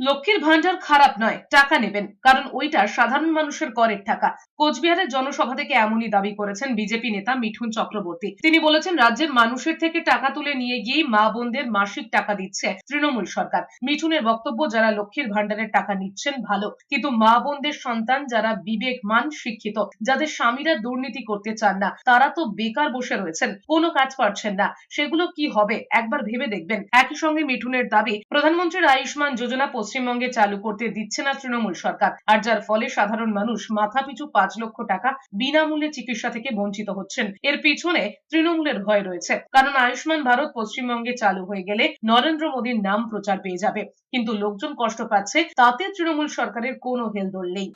লক্ষ্মীর ভান্ডার খারাপ নয়, টাকা নেবেন। কারণ ওইটা সাধারণ মানুষের করের টাকা। কোচবিহারের জনসভা থেকে এমনই দাবি করেছেন বিজেপি নেতা মিঠুন চক্রবর্তী। তিনি বলেছেন, রাজ্যের মানুষের থেকে টাকা তুলে নিয়ে গিয়েই মা বোনদের মাসিক টাকা দিচ্ছে তৃণমূল সরকার। মিঠুনের বক্তব্য, যারা লক্ষ্মীর ভান্ডারের টাকা নিচ্ছেন, ভালো। কিন্তু মা বোনদের সন্তান যারা বিবেকমান, শিক্ষিত, যাদের স্বামীরা দুর্নীতি করতে চান না, তারা তো বেকার বসে রয়েছেন, কোনো কাজ পারছেন না। সেগুলো কি হবে? একবার ভেবে দেখবেন। একই সঙ্গে মিঠুনের দাবি, প্রধানমন্ত্রীর আয়ুষ্মান যোজনা পশ্চিমবঙ্গে চালু করতে দিচ্ছে না তৃণমূল সরকার। আর যার ফলে সাধারণ মানুষ মাথাপিছু পাঁচ লক্ষ টাকা বিনামূল্যে চিকিৎসা থেকে বঞ্চিত হচ্ছেন। এর পিছনে তৃণমূলের ভয় রয়েছে। কারণ আয়ুষ্মান ভারত পশ্চিমবঙ্গে চালু হয়ে গেলে নরেন্দ্র মোদীর নাম প্রচার পেয়ে যাবে। কিন্তু লোকজন কষ্ট পাচ্ছে, তাতে তৃণমূল সরকারের কোনো হেলদোল নেই।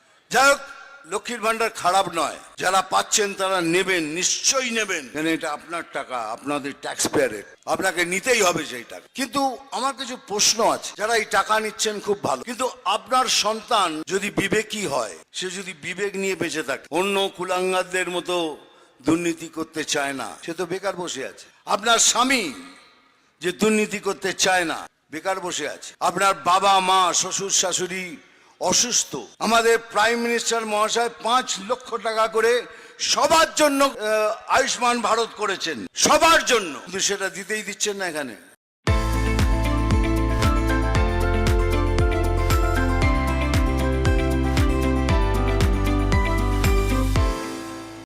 লক্ষ্মীর ভান্ডার খারাপ নয়। যারা পাচ্ছেন তারা নেবেন, নিশ্চয়ই নেবেন। কেন এটা আপনার টাকা, আপনাদের ট্যাক্স পেয়ারের আপনাকে নিতেই হবে সেই টাকা। কিন্তু আমার কিছু প্রশ্ন আছে। যারা এই টাকা নিচ্ছেন খুব ভালো। কিন্তু আপনার সন্তান যদি বিবেকী হয়, সে যদি বিবেক নিয়ে বেঁচে থাকে, অন্য কুলাঙ্গারদের মতো দুর্নীতি করতে চায় না, সে তো বেকার বসে আছে। আপনার স্বামী যে দুর্নীতি করতে চায় না, বেকার বসে আছে। আপনার বাবা মা শ্বশুর শাশুড়ি অসুস্থ। আমাদের প্রাইম মিনিস্টার মহাশয় পাঁচ লক্ষ টাকা করে সবার জন্য আয়ুষ্মান ভারত করেছেন। সবার জন্য। কিন্তু সেটা দিতেই দিচ্ছেন না এখানে।